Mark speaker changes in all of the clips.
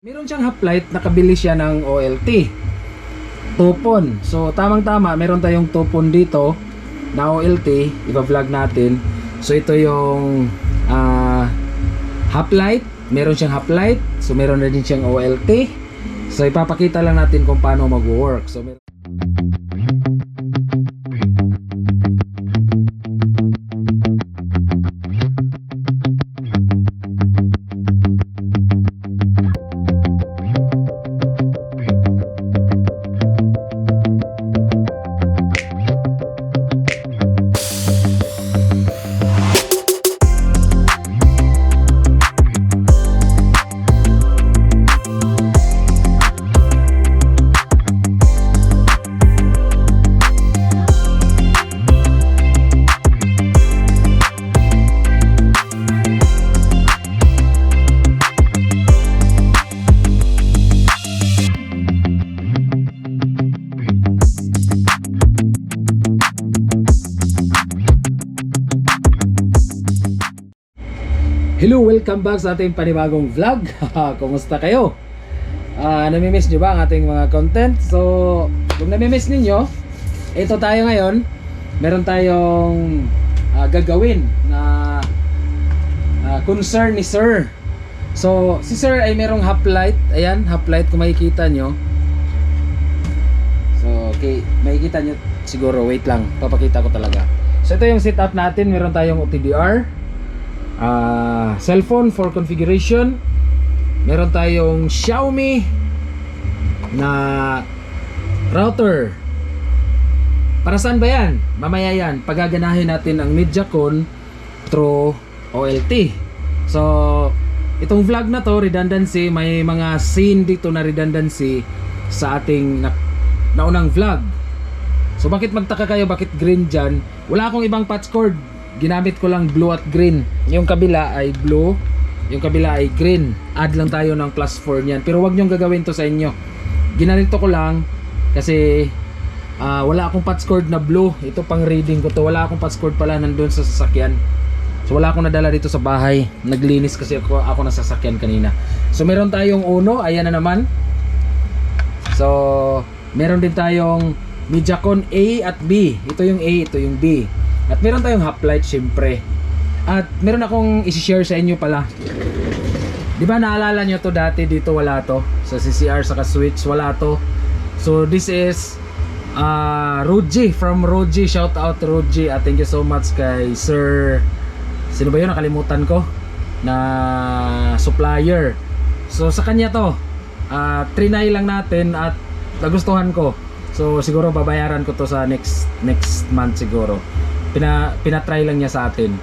Speaker 1: Meron siyang hoplite, nakabili siya ng OLT. Tupon. So, tamang-tama, meron tayong tupon dito na OLT. Iba-vlog natin. So, ito yung ah hoplite. Meron siyang hoplite. So, meron na din siyang OLT. So, ipapakita lang natin kung paano mag-work. So, mer- Hello, welcome back sa ating panibagong vlog. Kumusta kayo? Ah, namimiss nyo ba ang ating mga content? So, kung namimiss ninyo, ito tayo ngayon. Meron tayong ah, gagawin na ah, concern ni Sir. So, si Sir ay merong hoplite. Ayan, hoplite kung makikita nyo. So, okay, makikita nyo siguro. Wait lang, papakita ko talaga. So, ito yung setup natin. Meron tayong OTDR ah cellphone for configuration. Meron tayong Xiaomi na router. Para saan ba yan? mamaya yan. Pagaganahin natin ang Mediacon through OLT so itong vlog na to redundancy may mga scene dito na redundancy sa ating na, naunang vlog. So bakit magtaka kayo? Bakit green dyan? Wala akong ibang patch cord ginamit ko lang blue at green. Yung kabila ay blue yung kabila ay green. Add lang tayo ng plus 4 niyan. Pero wag nyong gagawin to sa inyo. Ginanito ko lang kasi ah, wala akong patch cord na blue. Ito pang reading ko to. Wala akong patch cord pala nandun sa sasakyan. So wala akong nadala dito sa bahay. Naglinis kasi ako, ako na sasakyan kanina. So meron tayong uno. Ayan na naman. So meron din tayong Mediacon A at B. Ito yung A ito yung B at meron tayong hoplite syempre. At meron akong i-share sa inyo pala. 'Di ba naalala nyo to dati dito wala to sa CCR saka Switch wala to. So this is uh Roji from Roji shout out Roji. Uh, thank you so much kay Sir Sino ba 'yun nakalimutan ko na supplier. So sa kanya to uh, trinay lang natin at nagustuhan ko. So siguro babayaran ko to sa next next month siguro pina, pinatry lang niya sa atin.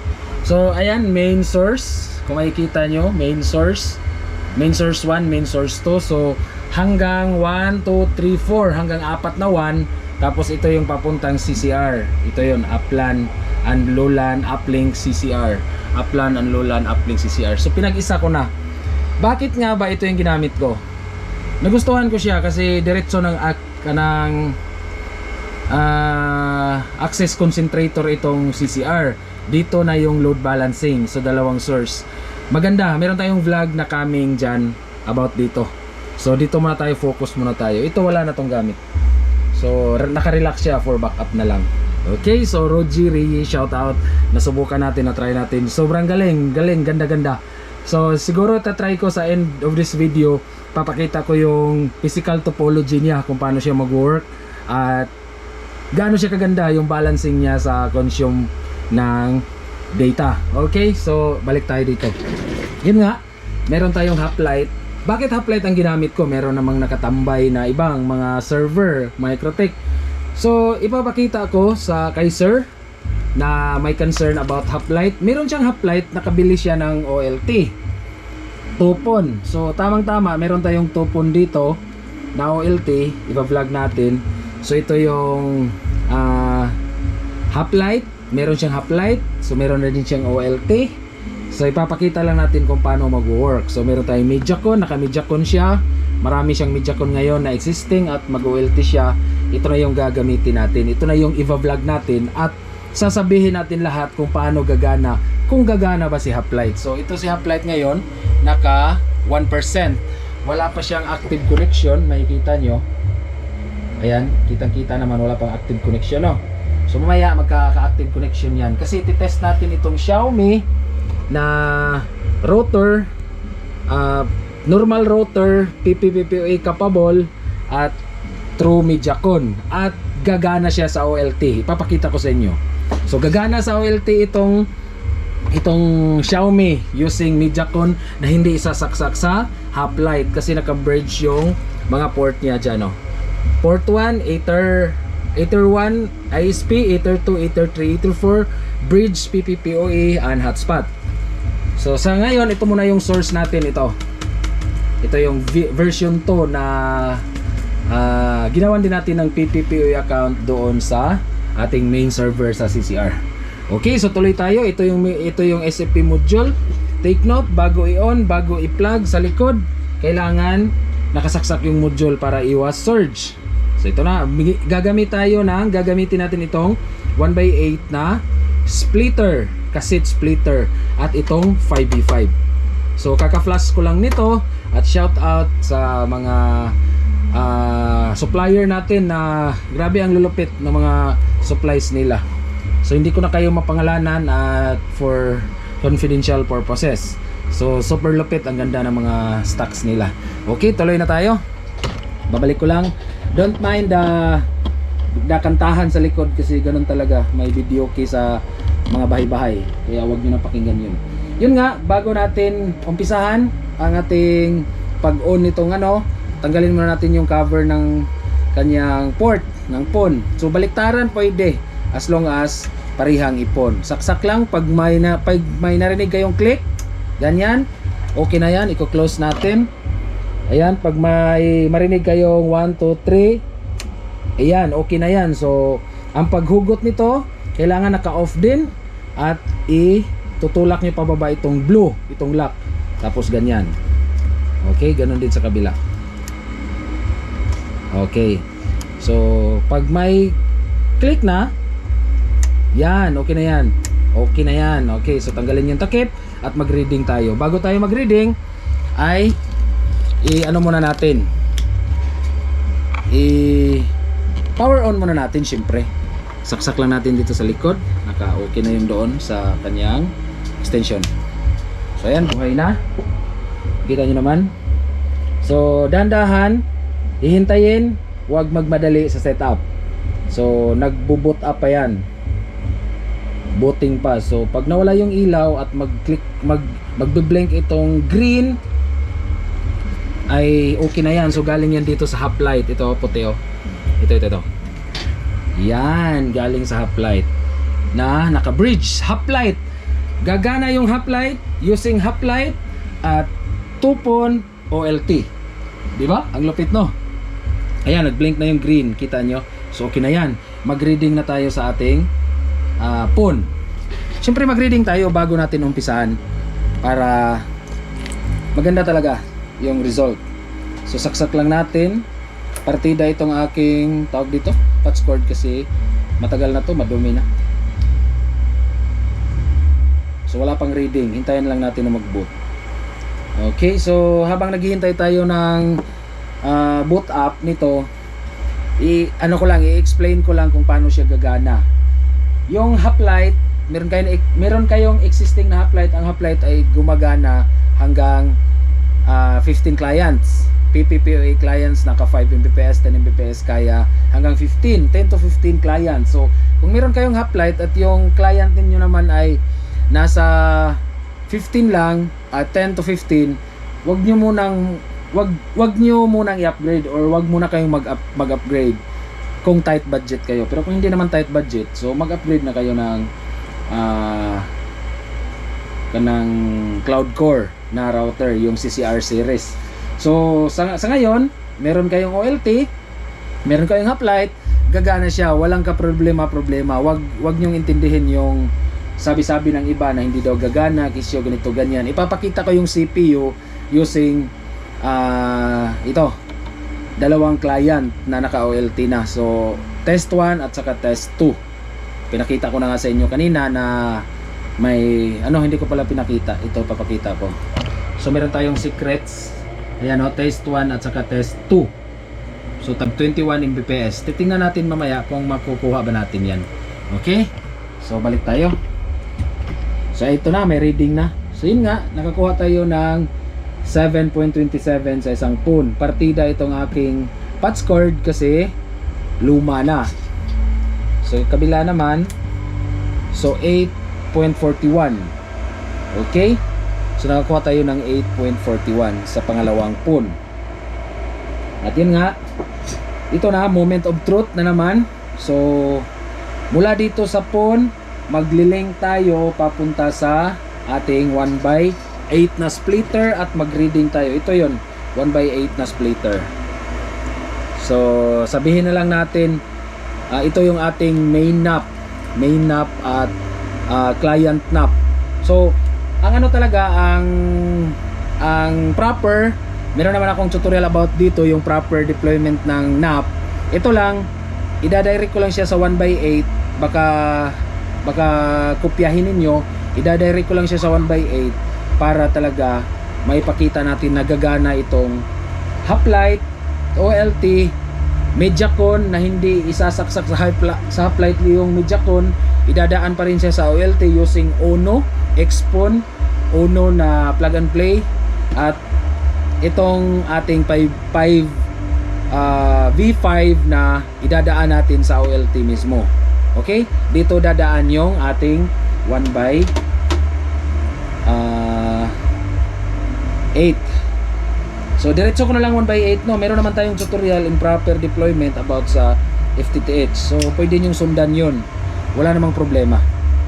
Speaker 1: So ayan main source. Kung makikita nyo main source. Main source 1 main source 2 so hanggang 1, 2, 3, 4 hanggang 4 na 1 tapos ito yung papuntang CCR ito yun upland and lowland uplink CCR upland and lowland uplink CCR so pinag-isa ko na. Bakit nga ba ito yung ginamit ko? Nagustuhan ko siya kasi diretso ng ak- ah, access concentrator itong CCR dito na yung load balancing so dalawang source. Maganda meron tayong vlog na coming dyan about dito. So dito muna tayo focus muna tayo. Ito wala na tong gamit. So re- naka-relax siya for backup na lang. Okay so Roji Rie shout out nasubukan natin na try natin. Sobrang galing galing ganda ganda so siguro tatry ko sa end of this video papakita ko yung physical topology niya kung paano siya mag-work at gaano siya kaganda yung balancing niya sa consume ng data. Okay, so balik tayo dito. Yun nga, meron tayong hoplite. Bakit hoplite ang ginamit ko? Meron namang nakatambay na ibang mga server, Microtech. So, ipapakita ko sa kay Sir na may concern about hoplite. Meron siyang hoplite, nakabili siya ng OLT. Tupon. So, tamang-tama, meron tayong tupon dito na OLT. Iba-vlog natin. So ito yung ah hoplite, meron siyang hoplite, so meron na din siyang OLT. So ipapakita lang natin kung paano mag-work. So meron tayong Mediacon, naka Mediacon siya. Marami siyang Mediacon ngayon na existing at mag-OLT siya. Ito na yung gagamitin natin. Ito na yung i-vlog natin at sasabihin natin lahat kung paano gagana, kung gagana ba si hoplite. So ito si hoplite ngayon, naka 1%. wala pa siyang active connection, makikita nyo. Ayan, kitang-kita naman wala pang active connection, no? So mamaya magkaka-active connection yan. Kasi titest natin itong Xiaomi na rotor, ah, normal rotor, PPPoE capable, at True Mediacon. At gagana siya sa OLT. Ipapakita ko sa inyo. So gagana sa OLT itong itong Xiaomi using Mediacon na hindi isasaksak sa half-light kasi naka-bridge yung mga port niya dyan no? Port 1, Ether Ether 1, ISP, Ether 2, Ether 3, Ether 4 bridge, PPPoE, and hotspot so sa ngayon ito muna yung source natin ito ito yung version 2 na ah, ginawan din natin ng PPPoE account doon sa ating main server sa CCR Okay, so tuloy tayo. Ito yung ito yung SFP module. Take note, bago i-on, bago i-plug sa likod, kailangan nakasaksak yung module para iwas surge. So ito na, gagamit tayo ng gagamitin natin itong 1x8 na splitter, cassette splitter at itong 5v5. So kaka-flash ko lang nito at shout out sa mga ah, supplier natin na grabe ang lulupit ng mga supplies nila. So hindi ko na kayo mapangalanan at for confidential purposes. So super lupit ang ganda ng mga stocks nila. Okay, tuloy na tayo. Babalik ko lang. Don't mind the the kantahan sa likod kasi ganun talaga. May video kay sa mga bahay-bahay. Kaya wag niyo na pakinggan yun. Yun nga, bago natin umpisahan ang ating pag-on nitong ano, tanggalin muna natin yung cover ng kanyang port ng phone. So baliktaran pwede as long as parihang ipon. Saksak lang pag may na pag may narinig kayong click, ganyan. Okay na 'yan, i-close natin. Ayan, pag may marinig kayong 1 2 3, ayan, okay na 'yan. So, ang paghugot nito, kailangan naka-off din at i-tutulak niyo pababa itong blue, itong lock. Tapos ganyan. Okay, ganun din sa kabila. Okay. So, pag may click na, yan, okay na yan. Okay na yan. Okay, so tanggalin yung takip at mag-reading tayo. Bago tayo mag-reading, ay i-ano muna natin. I power on muna natin syempre. Saksak lang natin dito sa likod. Naka-okay na yung doon sa kanyang extension. So ayan, buhay na. Kita nyo naman. So, dandahan, hihintayin, huwag magmadali sa setup. So, nagbo-boot up pa yan. Booting pa. So, pag nawala yung ilaw at mag-click, mag, magbe-blink itong green, ay okay na yan. So, galing yan dito sa light. Ito, puti oh. Ito, ito, ito. Yan, galing sa light. Na naka-bridge, light. Gagana yung light using light at 2 OLT. Di ba? Ang lupit no. Ayan, nag-blink na yung green. Kita nyo? So, okay na yan. Mag-reading na tayo sa ating ah, phone. Siyempre, mag-reading tayo bago natin umpisahan para maganda talaga yung result. So, saksak lang natin. Partida itong aking tawag dito. Patch cord kasi matagal na to, madumi na. So, wala pang reading. Hintayin lang natin na mag-boot. Okay, so habang naghihintay tayo ng ah, boot up nito, i ano ko lang, i-explain ko lang kung paano siya gagana. Yung hoplite, meron kayong meron kayong existing na hoplite, ang hoplite ay gumagana hanggang ah, 15 clients. PPPoA clients naka 5 Mbps, 10 Mbps kaya hanggang 15, 10 to 15 clients. So, kung meron kayong hoplite at yung client ninyo naman ay nasa 15 lang at 10 to 15 wag niyo munang wag wag niyo munang i-upgrade or wag muna kayong mag -up, mag-upgrade kung tight budget kayo pero kung hindi naman tight budget so mag-upgrade na kayo ng ah kanang cloud core na router yung CCR series so sa, sa ngayon meron kayong OLT meron kayong hoplite gagana siya walang ka problema problema wag wag niyo intindihin yung sabi-sabi ng iba na hindi daw gagana, kisyo, ganito, ganyan. Ipapakita ko yung CPU using ah ito, dalawang client na naka-OLT na. So, test 1 at saka test 2. Pinakita ko na nga sa inyo kanina na may, ano, hindi ko pala pinakita. Ito, papakita ko. So, meron tayong secrets Ayan o, test 1 at saka test 2. So tag 21 Mbps. Titingnan natin mamaya kung makukuha ba natin yan. Okay? So balik tayo. So ito na, may reading na. So yun nga, nakakuha tayo ng 7.27 sa isang poon. Partida itong aking patch cord kasi luma na. So kabila naman, so 8.41. Okay? So nakakuha tayo ng 8.41 sa pangalawang poon. At yun nga, ito na, moment of truth na naman. So, mula dito sa pawn, maglilink tayo papunta sa ating 1 by 8 na splitter at mag-reading tayo. Ito yon 1 by 8 na splitter. So, sabihin na lang natin, ah, ito yung ating main nap. Main nap at ah, client nap. So, ang ano talaga, ang ang proper meron naman akong tutorial about dito yung proper deployment ng NAP. Ito lang idadirect ko lang siya sa 1x8 baka baka kopyahin ninyo idadirect ko lang siya sa 1x8 para talaga maipakita natin na gagana itong hoplite OLT Mediacon na hindi isasaksak sa sa hoplite yung Mediacon idadaan pa rin siya sa OLT using Ono Expon Ono na plug and play at itong ating 5 uh, V5 na idadaan natin sa OLT mismo. Okay? Dito dadaan yung ating 1 by uh, 8. So diretso ko na lang 1 by 8 no. Meron naman tayong tutorial in proper deployment about sa FTTH. So pwede niyo sundan 'yon. Wala namang problema.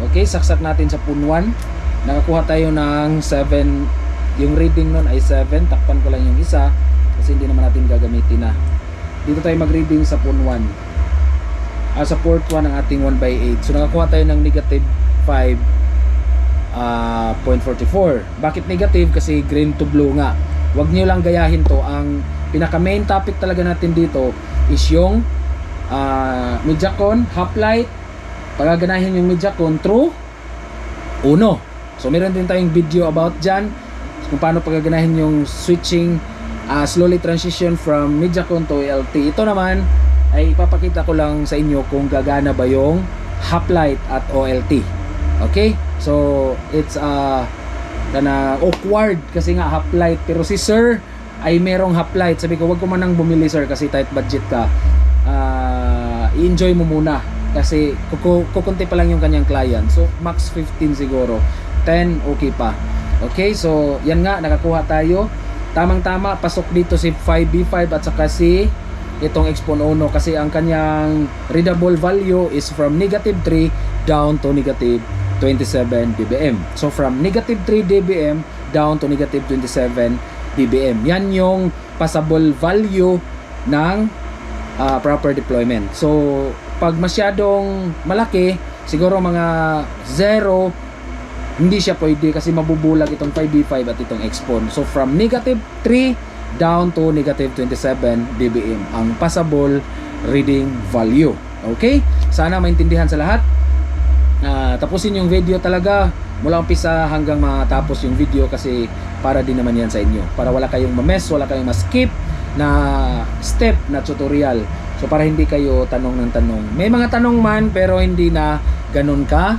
Speaker 1: Okay, saksak natin sa pun 1. Nakakuha tayo ng 7 yung reading nun ay 7 takpan ko lang yung isa kasi hindi naman natin gagamitin na. Dito tayo mag-reading sa pun 1 ah, sa port 1 ang ating 1 by 8 so nakakuha tayo ng negative 5 ah, 0.44 bakit negative? kasi green to blue nga. Wag nyo lang gayahin to. Ang pinaka main topic talaga natin dito is yung uh, Mediacon, Hoplite pagaganahin yung Mediacon true uno so meron din tayong video about dyan kung paano pagaganahin yung switching uh, slowly transition from Mediacon to LT. Ito naman ay ipapakita ko lang sa inyo kung gagana ba yung Hoplite at OLT. Okay? So, it's uh, kana awkward kasi nga Hoplite pero si Sir ay merong Hoplite. Sabi ko, wag ko man nang bumili Sir kasi tight budget ka. Uh, i-enjoy mo muna kasi kuku- kukunti pa lang yung kanyang client. So, max 15 siguro. 10 okay pa. Okay, so yan nga, nakakuha tayo. Tamang-tama, pasok dito si 5B5 at saka si itong Expon Uno kasi ang kanyang readable value is from negative 3 down to negative 27 dBm. So from negative 3 dBm down to negative 27 dBm. Yan yung passable value ng ah, proper deployment. So pag masyadong malaki, siguro mga 0 hindi siya pwede kasi mabubulag itong 5B5 at itong Expon. So from negative 3 down to negative 27 dBm ang passable reading value. Okay? Sana maintindihan sa lahat. Ah, tapusin yung video talaga mula umpisa hanggang matapos yung video kasi para din naman yan sa inyo. Para wala kayong ma-mess, wala kayong ma-skip na step na tutorial. So para hindi kayo tanong ng tanong. May mga tanong man pero hindi na ganun ka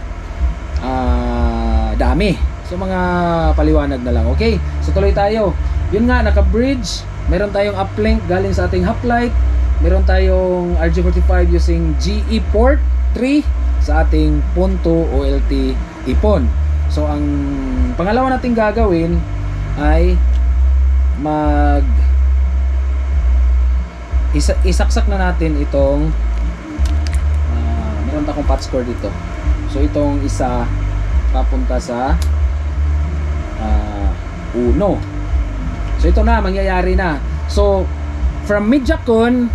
Speaker 1: ah, dami. So mga paliwanag na lang. Okay, so tuloy tayo. Yun nga, naka-bridge. Meron tayong uplink galing sa ating hoplite. Meron tayong RG45 using GE port 3 sa ating punto OLT ipon. So ang pangalawa nating gagawin ay mag isa, isaksak na natin itong uh, meron akong patch core dito. So itong isa papunta sa uh, uno. So ito na, mangyayari na. So from Midjakon,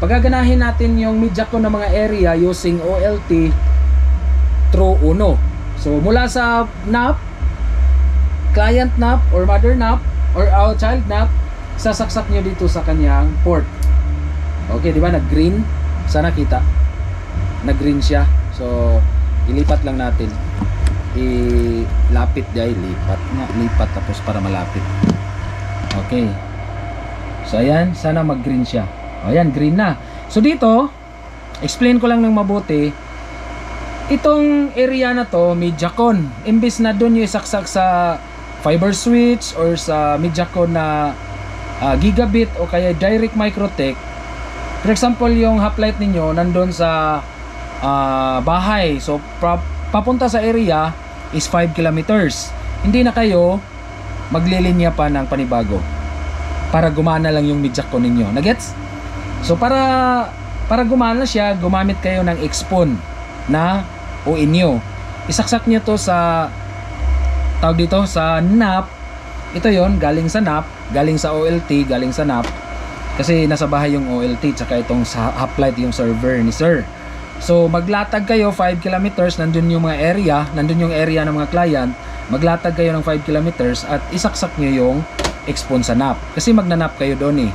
Speaker 1: pagaganahin natin yung Midjakon ng mga area using OLT through uno. So mula sa NAP, client NAP or mother NAP or our child NAP, sasaksak nyo dito sa kanyang port. Okay, di ba? Nag-green. Sana kita. Nag-green siya. So, ilipat lang natin ilapit dahil lipat nga lipat tapos para malapit Okay. So ayan, sana mag-green siya. O ayan, green na. So dito, explain ko lang ng mabuti. Itong area na to, Mediacon. Imbis na doon yung isaksak sa fiber switch or sa Mediacon na ah, gigabit o kaya direct microtech. For example, yung hoplite ninyo nandun sa ah, bahay. So papunta sa area is 5 kilometers. Hindi na kayo maglilinya pa ng panibago para gumana lang yung Mediacon ninyo. Nagets? So para para gumana siya, gumamit kayo ng Expon na o inyo. Isaksak niyo to sa tawag dito sa NAP. Ito 'yon, galing sa NAP, galing sa OLT, galing sa NAP. Kasi nasa bahay yung OLT tsaka itong sa hoplite yung server ni sir. So maglatag kayo 5 kilometers, nandun yung mga area, nandun yung area ng mga client. Maglatag kayo ng 5 kilometers at isaksak nyo yung expon sa NAP. Kasi magnanap kayo doon eh.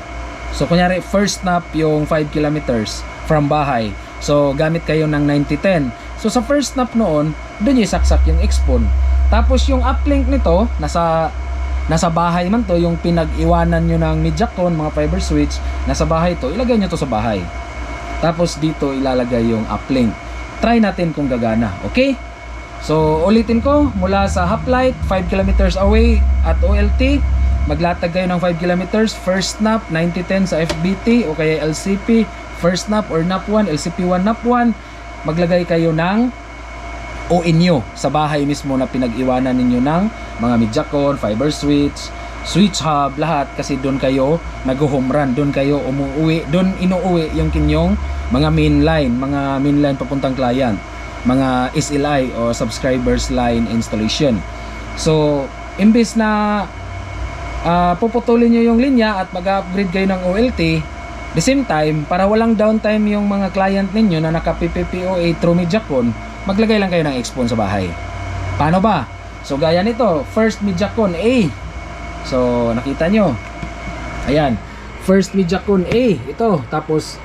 Speaker 1: So kunyari first nap yung 5 kilometers from bahay. So gamit kayo ng 9010. So sa first nap noon, doon yung isaksak yung expon. Tapos yung uplink nito, nasa nasa bahay man to, yung pinag-iwanan nyo ng Mediacon, mga fiber switch, nasa bahay to, ilagay nyo to sa bahay. Tapos dito ilalagay yung uplink. Try natin kung gagana, okay? So ulitin ko, mula sa hoplite, 5 kilometers away at OLT, maglatag kayo ng 5 kilometers, first nap, 9010 sa FBT o kaya LCP, first nap or nap 1, LCP1, nap 1, maglagay kayo ng o inyo sa bahay mismo na pinag-iwanan ninyo ng mga Mediacon, fiber switch, switch hub, lahat kasi doon kayo nag-home run, doon kayo umuwi, doon inuuwi yung kinyong mga main line, mga main line papuntang client, mga SLI o subscribers line installation. So, imbis na ah, puputulin nyo yung linya at mag-upgrade kayo ng OLT, the same time, para walang downtime yung mga client ninyo na naka-PPPoA through Mediacon, maglagay lang kayo ng expon sa bahay. Paano ba? So gaya nito, first Mediacon A. So nakita nyo. Ayan, first Mediacon A ito. Tapos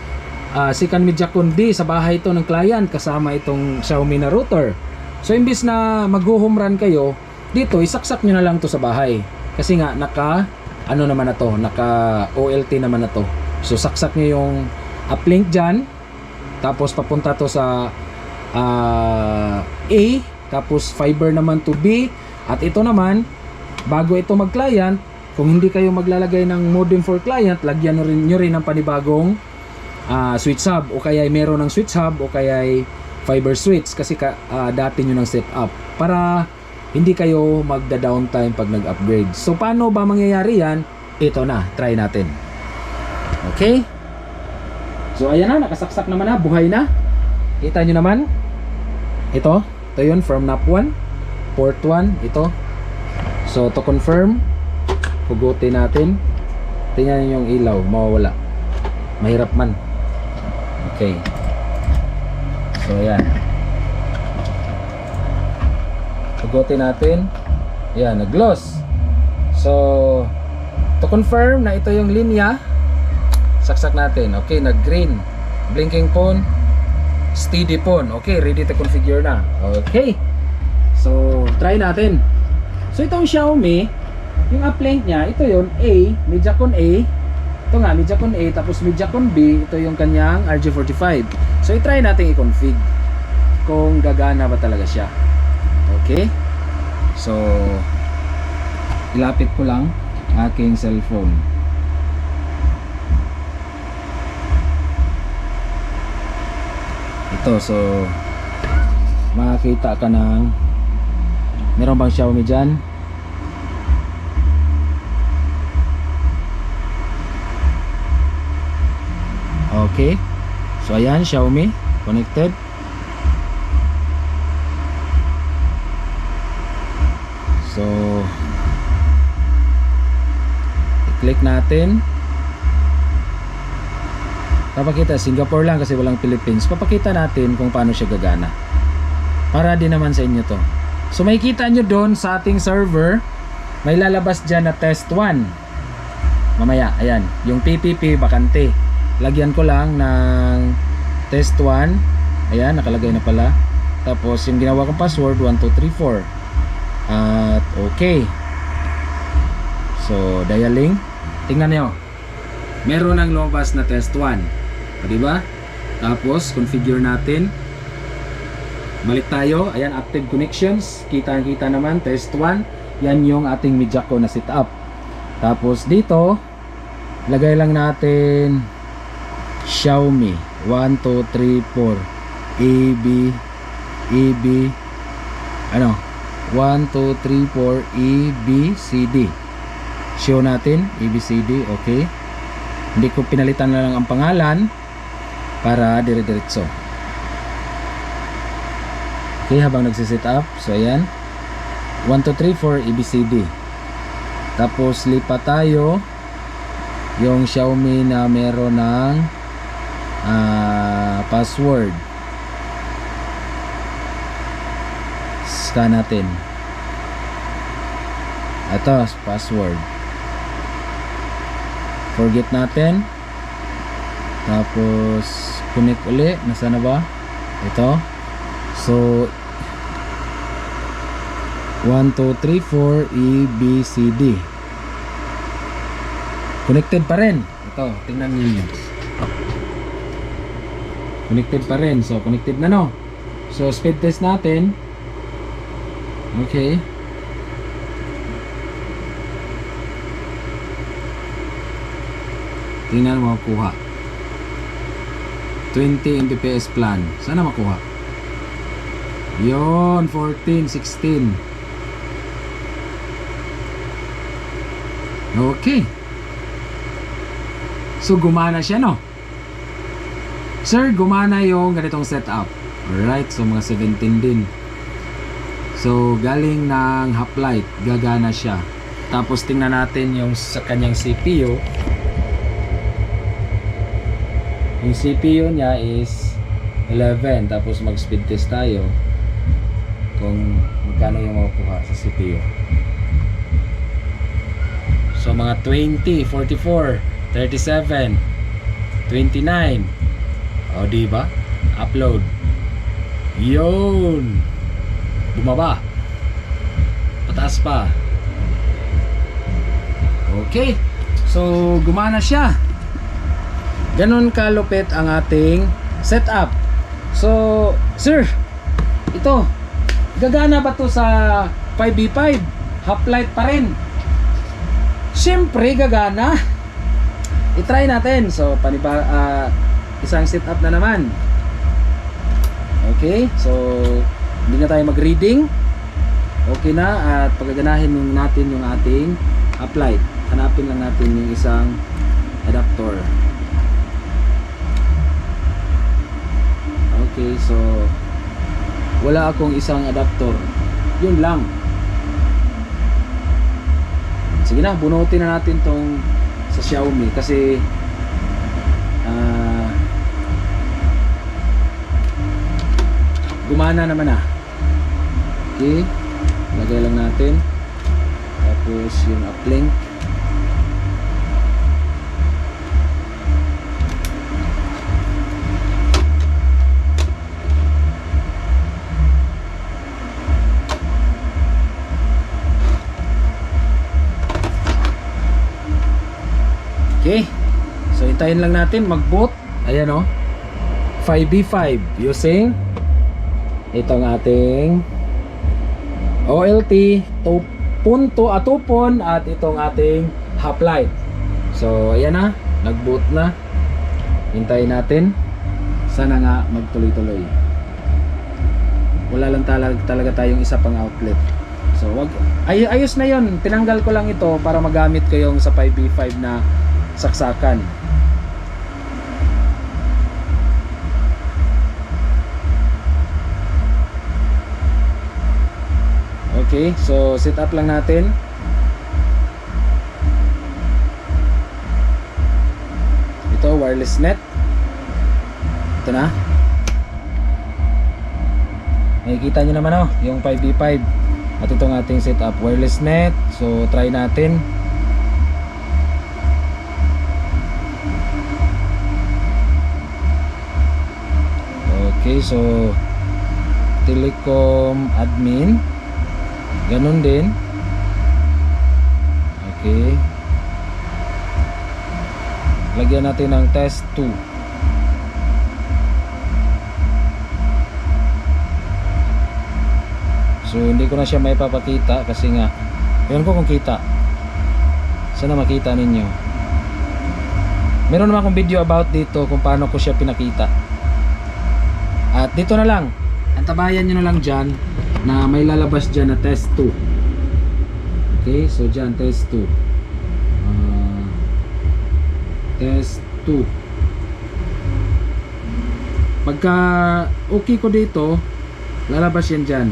Speaker 1: ah, second Mediacon B sa bahay ito ng client kasama itong Xiaomi na router. So imbis na mag-home run kayo, dito isaksak nyo na lang to sa bahay. Kasi nga naka ano naman na to, naka OLT naman na to. So saksak nyo yung uplink dyan. Tapos papunta to sa ah, A, tapos fiber naman to B, at ito naman, bago ito mag-client, kung hindi kayo maglalagay ng modem for client, lagyan nyo rin, nyo rin ng panibagong ah, switch hub, o kaya meron ng switch hub, o kaya fiber switch, kasi ka, ah, dati nyo ng setup, para hindi kayo magda-downtime pag nag-upgrade. So, paano ba mangyayari yan? Ito na, try natin. Okay? So, ayan na, nakasaksak naman na, buhay na. Kita nyo naman. Ito, ito yun from NAP 1. Port 1, ito. So, to confirm, hugutin natin. Tingnan yung ilaw, mawawala. Mahirap man. Okay. So, ayan. Hugutin natin. Ayan, nag-gloss. So, to confirm na ito yung linya, saksak natin. Okay, nag-green. Blinking phone. Steady phone. Okay, ready to configure na. Okay. So, try natin. So, itong Xiaomi, yung uplink niya, ito yon A, Mediacon A. Ito nga, Mediacon A, tapos Mediacon B, ito yung kanyang RG45. So, i-try natin i-config kung gagana ba talaga siya. Okay? So, ilapit ko lang aking cellphone. Ito, so makakita ka ng meron bang Xiaomi dyan? Okay. So ayan, Xiaomi connected. So i-click natin. Papakita Singapore lang kasi walang Philippines. Papakita natin kung paano siya gagana. Para din naman sa inyo to. So makikita nyo doon sa ating server, may lalabas dyan na test 1. Mamaya, ayan, yung PPP bakante. Lagyan ko lang ng test 1. Ayan, nakalagay na pala. Tapos yung ginawa kong password 1234. At okay. So, dialing. tingnan niyo. Meron ang lumabas na test 1. O, di ba? Tapos, configure natin. Balik tayo. Ayan, active connections. Kita-kita naman, test 1. Yan yung ating Mijako na setup. Tapos, dito, lagay lang natin Xiaomi 1, 2, 3, 4 A, B, A, B ano 1, 2, 3, 4 E, B, C, D show natin A, B, C, D okay hindi ko pinalitan na lang ang pangalan para dire-diretso. Okay habang nagsiset up so ayan. 1, 2, 3, 4 A, B, C, D. Tapos lipat tayo. Yung Xiaomi na meron ng ah, password. Scan natin. Ito password. Forget natin. Tapos connect uli. Nasa na ba? Ito. So 1, 2, 3, 4 E, B, C, D. Connected pa rin. Ito tingnan niyo connected pa rin. So connected na no? So speed test natin. Okay. Tingnan mo makuha 20 Mbps plan sana makuha yon 14 16 okay so gumana siya no Sir, gumana yung ganitong setup. Alright, so mga 17 din. So, galing ng Hoplite, gagana siya. Tapos tingnan natin yung sa kanyang CPU. Yung CPU niya is 11. Tapos mag-speed test tayo kung magkano yung makukuha sa CPU. So, mga 20, 44, 37, 29, o, di ba? Upload. Yun. Bumaba. Pataas pa. Okay. So, gumana siya. Ganon kalupit ang ating setup. So, sir, ito, gagana ba to sa 5v5? Half-light pa rin. Siyempre, gagana. I-try natin. So, paniba, ah, isang setup na naman. Okay, so hindi na tayo mag-reading. Okay na at pagaganahin natin yung ating uplight. Hanapin lang natin yung isang adapter. Okay, so wala akong isang adapter. Yun lang. Sige na, bunutin na natin tong sa Xiaomi kasi ah gumana naman ah okay lagay lang natin tapos yung uplink okay so hintayin lang natin mag boot ayan oh. 5v5 using itong ating OLT to punto at tupon at itong ating half light so ayan na. Nag-boot na. Hintayin natin. Sana nga magtuloy tuloy wala lang talaga, talaga tayong isa pang outlet. So wag ay, ayos na yon tinanggal ko lang ito para magamit ko yung sa 5v5 na saksakan Okay, so set up lang natin. Ito, wireless net. Ito na. Makikita nyo naman oh, yung 5v5. At itong ating setup, wireless net. So, try natin. Okay, so Telecom admin Ganon din. Okay. Lagyan natin ng test 2. So hindi ko na siya maipapakita kasi nga Ewan ko kung kita Sana makita ninyo Meron naman akong video about dito kung paano ko siya pinakita At dito na lang Antabayan nyo na lang dyan Na may lalabas dyan na test 2 Okay, so dyan test 2 Ah, Test 2 Pagka okay ko dito Lalabas yan dyan.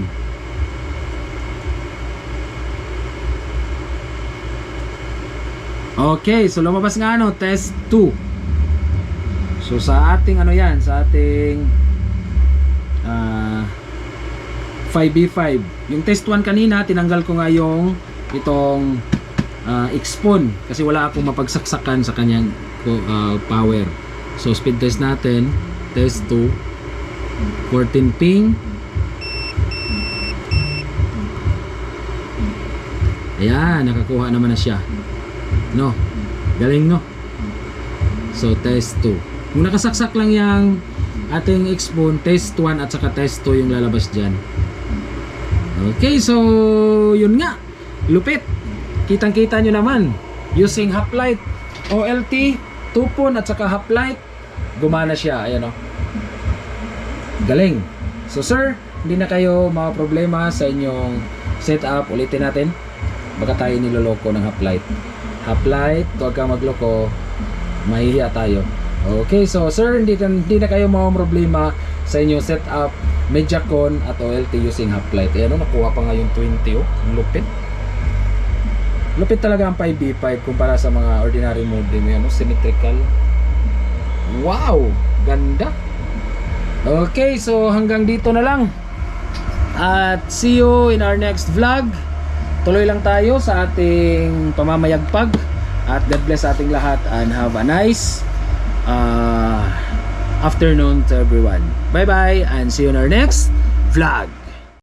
Speaker 1: Okay, so lumabas nga ano, test 2. So sa ating ano yan, sa ating ah 5B5. Yung test 1 kanina, tinanggal ko nga yung itong ah, expon kasi wala akong mapagsaksakan sa kanyang ah, power. So speed test natin, test 2, 14 ping. Ayan, nakakuha naman na siya. No. Galing no. So test 2. Kung nakasaksak lang yung ating expon, test 1 at saka test 2 yung lalabas diyan. Okay, so yun nga. Lupit. Kitang-kita nyo naman. Using half-light, OLT, tupon at saka half-light, gumana siya. Ayan o. Galing. So sir, hindi na kayo mga problema sa inyong setup. Ulitin natin. Baka tayo niloloko ng half-light half-light, huwag kang magloko, mahihiya tayo. Okay, so sir, hindi, ka- hindi na kayo mga problema sa inyong setup, Mediacon at OLT using half-light. Ayan o, nakuha pa nga yung 20 oh, Ang lupit. Lupit talaga ang 5B5 kumpara sa mga ordinary modem. Yan, oh, symmetrical. Wow! Ganda! Okay, so hanggang dito na lang. At see you in our next vlog. Tuloy lang tayo sa ating pamamayagpag. At God bless ating lahat and have a nice uh, afternoon to everyone. Bye bye and see you in our next vlog.